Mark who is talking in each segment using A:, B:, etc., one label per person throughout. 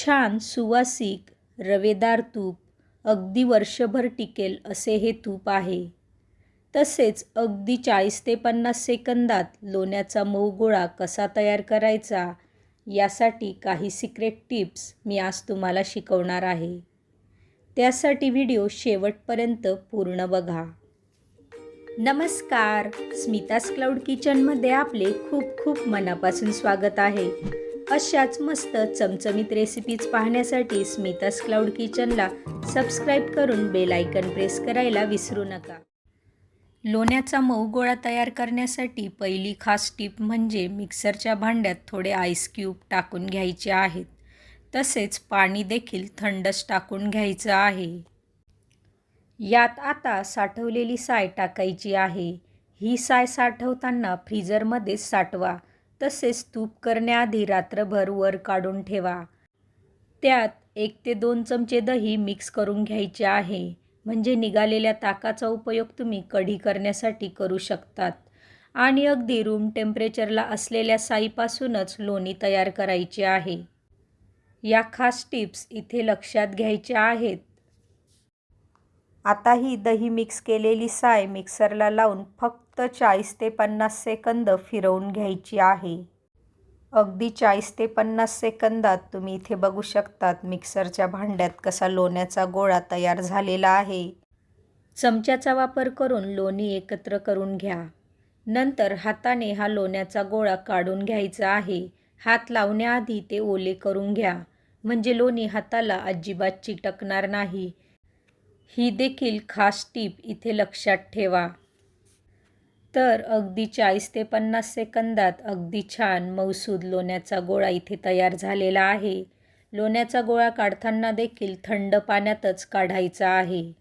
A: छान सुवासिक रवेदार तूप अगदी वर्षभर टिकेल असे हे तूप आहे. तसेच अगदी चाळीस ते पन्नास सेकंदात लोण्याचा मऊ गोळा कसा तयार करायचा यासाठी काही सिक्रेट टिप्स मी आज तुम्हाला शिकवणार आहे. त्यासाठी व्हिडिओ शेवटपर्यंत पूर्ण बघा. नमस्कार स्मितास क्लाउड किचनमध्ये आपले खूप खूप मनापासून स्वागत आहे. अशाच मस्त चमचमीत रेसिपीज पाहण्यासाठी स्मितास क्लाउड किचनला सबस्क्राईब करून बेल आयकन प्रेस करायला विसरू नका. लोण्याचा मऊ गोळा तयार करण्यासाठी पहिली खास टीप म्हणजे मिक्सरच्या भांड्यात थोडे आईस क्यूब टाकून घ्यायचे आहेत. तसेच पाणी देखील थंडच टाकून घ्यायचं आहे. यात आता साठवलेली साय टाकायची आहे. ही साय साठवताना फ्रीजरमध्येच साठवा. तसेच तूप करण्याआधी रात्रभर वर काढून ठेवा. त्यात एक ते दोन चमचे दही मिक्स करून घ्यायचे आहे. म्हणजे निघालेल्या ताकाचा उपयोग तुम्ही कढी करण्यासाठी करू शकतात. आणि अगदी रूम टेम्परेचरला असलेल्या साईपासूनच लोणी तयार करायची आहे. या खास टिप्स इथे लक्षात घ्यायच्या आहेत. आता ही दही मिक्स केलेली साय मिक्सरला लावून फक्त चाळीस ते पन्नास सेकंद फिरवून घ्यायची आहे. अगदी चाळीस ते पन्नास सेकंदात तुम्ही इथे बघू शकतात मिक्सरच्या भांड्यात कसा लोण्याचा गोळा तयार झालेला आहे. चमच्याचा वापर करून लोणी एकत्र करून घ्या. नंतर हाताने हा लोण्याचा गोळा काढून घ्यायचा आहे. हात लावण्याआधी ते ओले करून घ्या. म्हणजे लोणी हाताला अजिबात चिटकणार नाही. ही देखील खास टीप इथे लक्षात ठेवा. तर अगदी चाळीस ते पन्नास सेकंदात अगदी छान मौसूद लोण्याचा गोळा इथे तयार झालेला आहे. लोण्याचा गोळा काढताना देखील थंड पाण्यातच काढायचा आहे.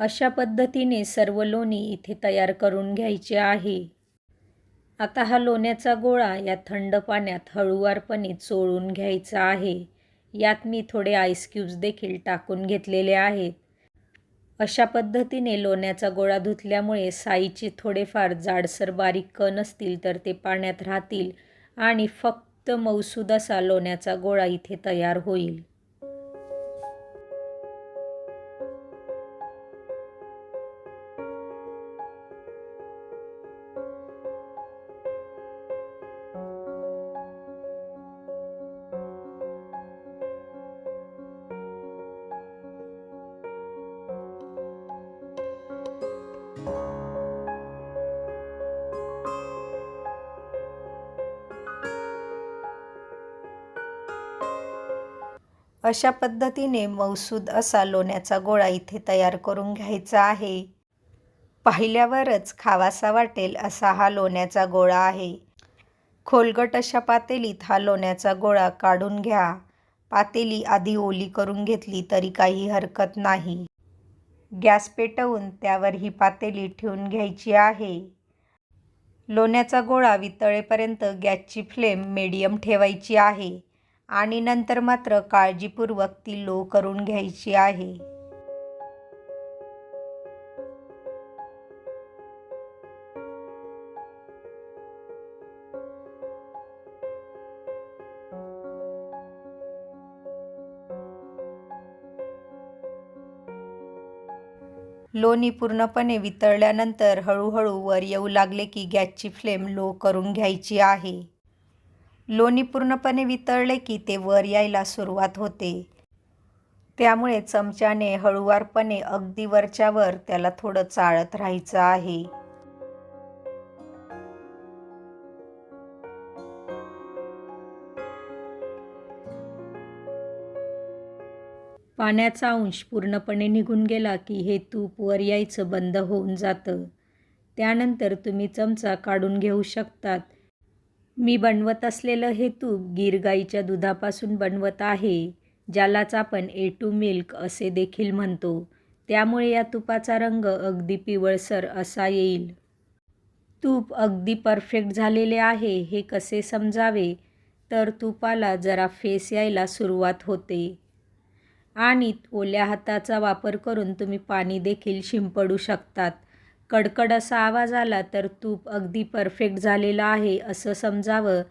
A: अशा पद्धतीने सर्व लोणी इथे तयार करून घ्यायचे आहे. आता हा लोण्याचा गोळा या थंड पाण्यात हळूवारपणे चोळून घ्यायचा आहे. यात मी थोडे आईस क्यूब्स देखील टाकून घेतलेले आहेत. अशा पद्धतीने लोण्याचा गोळा धुतल्यामुळे साईचे थोडेफार जाडसर बारीक कण असतील तर ते पाण्यात राहतील आणि फक्त मौसूद असा लोण्याचा गोळा इथे तयार होईल. अशा पद्धतीने मौसूद असा लोण्याचा गोळा इथे तयार करून घ्यायचा आहे. पाहिल्यावरच खावासा वाटेल असा हा लोण्याचा गोळा आहे. खोलगट अशा पातेलीत हा लोण्याचा गोळा काढून घ्या. पातेली आधी ओली करून घेतली तरी काही हरकत नाही. गॅस पेटवून त्यावर ही पातेली ठेवून घ्यायची आहे. लोण्याचा गोळा वितळेपर्यंत गॅसची फ्लेम मीडियम ठेवायची आहे. आणि नंतर मात्र काळजीपूर्वक ती लो करून घ्यायची आहे. लोणी पूर्णपणे वितळल्यानंतर हळूहळू वर येऊ लागले की गॅसची फ्लेम लो करून घ्यायची आहे. लोणी पूर्णपणे वितळले की ते वर यायला सुरुवात होते. त्यामुळे चमच्याने हळुवारपणे अगदी वरच्यावर त्याला थोडं चाळत राहायचं आहे. पाण्याचा अंश पूर्णपणे निघून गेला की हे तूप वर यायचं बंद होऊन जातं. त्यानंतर तुम्ही चमचा काढून घेऊ शकतात. मी बनवत असलेलं हे तूप गीर गाईच्या दुधापासून बनवत आहे ज्यालाच आपण ए टू मिल्क असे देखील म्हणतो. त्यामुळे या तुपाचा रंग अगदी पिवळसर असा येईल. तूप अगदी परफेक्ट झालेले आहे हे कसे समजावे? तर तुपाला जरा फेस यायला सुरुवात होते. आणि ओल्या हाताचा वापर करून तुम्ही पाणी देखील शिंपडू शकतात. कडकड असा आवाज आला तर तूप अगदी परफेक्ट झालेलं आहे असं समजावं.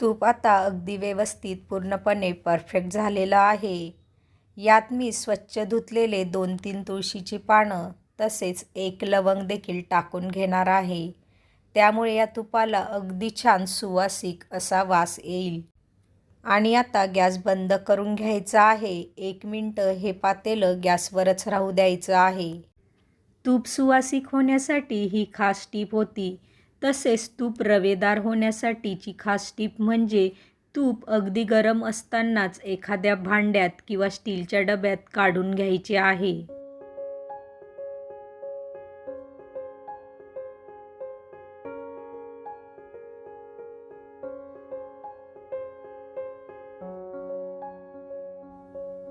A: तूप आता अगदी व्यवस्थित पूर्णपणे परफेक्ट झालेलं आहे. यात मी स्वच्छ धुतलेले दोन तीन तुळशीची पानं तसेच एक लवंग देखील टाकून घेणार आहे. त्यामुळे या तुपाला अगदी छान सुवासिक असा वास येईल. आणि आता गॅस बंद करून घ्यायचा आहे. एक मिनटं हे पातेलं गॅसवरच राहू द्यायचं आहे. तूप सुवासिक होण्यासाठी ही खास टीप होती. तसेच तूप रवेदार होण्यासाठीची खास टीप म्हणजे तूप अगदी गरम असतानाच एखाद्या भांड्यात किंवा स्टीलच्या डब्यात काढून घ्यायचे आहे.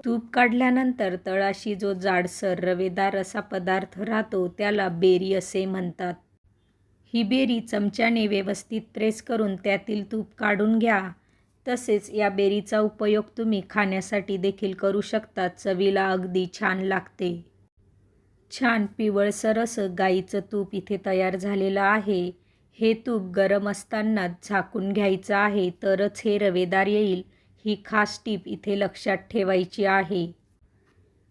A: तूप काढल्यानंतर तळाशी जो जाडसर रवेदार असा पदार्थ राहतो त्याला बेरी असे म्हणतात. ही बेरी चमच्याने व्यवस्थित प्रेस करून त्यातील तूप काढून घ्या. तसेच या बेरीचा उपयोग तुम्ही खाण्यासाठी देखील करू शकता चवीला अगदी छान लागते. छान पिवळसर असं गाईचं तूप इथे तयार झालेलं आहे. हे तूप गरम असतानाच झाकून घ्यायचं आहे तरच हे रवेदार येईल. ही खास टीप इथे लक्षात ठेवायची आहे.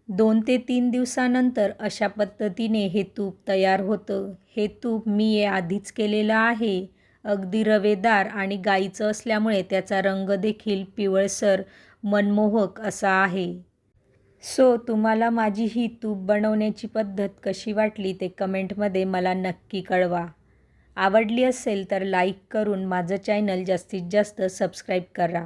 A: दोन ते तीन दिवसानंतर अशा पद्धतीने हे तूप तयार होतं. हे तूप मी हे आधीच केलेलं आहे. अगदी रवेदार आणि गाईचं असल्यामुळे त्याचा रंग देखील पिवळसर मनमोहक असा आहे. सो तुम्हाला माझी ही तूप बनवण्याची पद्धत कशी वाटली ते कमेंटमध्ये मला नक्की कळवा. आवडली असेल तर लाईक करून माझं चॅनल जास्तीत जास्त सबस्क्राईब करा.